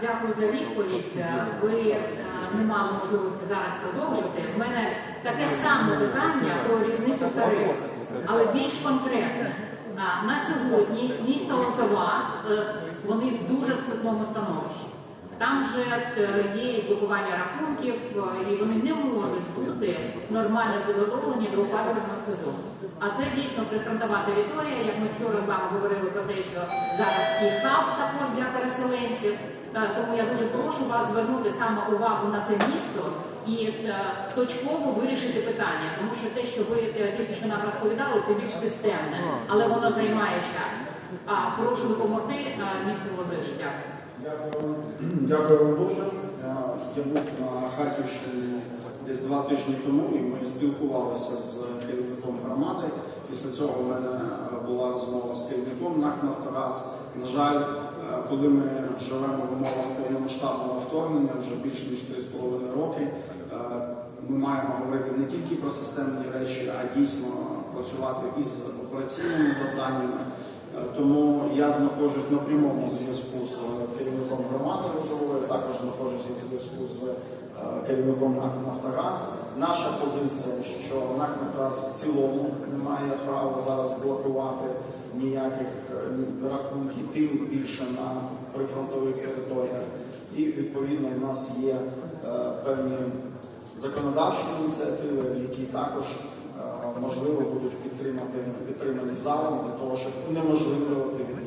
Дякую за відповідь. Ви не мали можливості зараз продовжити. У мене таке саме питання про різницю в тарифах, але більш конкретне. На сьогодні місто Лозова, е, вони в дуже скрутному становищі. Там вже е, є блокування рахунків, е, і вони не можуть бути нормально підготовлені до опалювального сезону. А це дійсно прифронтова територія. Як ми вчора з вами говорили про те, що зараз і хаб також для переселенців. Е, Тому я дуже прошу вас звернути саме увагу на це місто і е, точково вирішити питання, тому що те, що ви е, тільки що нам розповідали, це більш системне, але воно займає час. А прошу допомогти місту Лозові. Дякую. Дякую. Вам дуже. Я був на Харківщині десь два тижні тому, і ми спілкувалися з керівником громади. Після цього в мене була розмова з керівником НАК «Нафтогаз». На жаль, коли ми живемо в умовах повномасштабного вторгнення вже більш ніж 3,5 роки, е, ми маємо говорити не тільки про системні речі, а дійсно працювати із операційними завданнями. Е, Тому я знаходжусь на прямому зв'язку з е, керівником громади Розової, також знаходжусь на зв'язку з керівником НАК «Нафтогаз». Наша позиція, що НАК в цілому не має права зараз блокувати ніяких е, рахунків, тим більше на прифронтових територіях. І відповідно у нас є е, певні законодавчі ініціативи, які також е, можливо будуть підтримати підтримані залом для того, щоб відповідно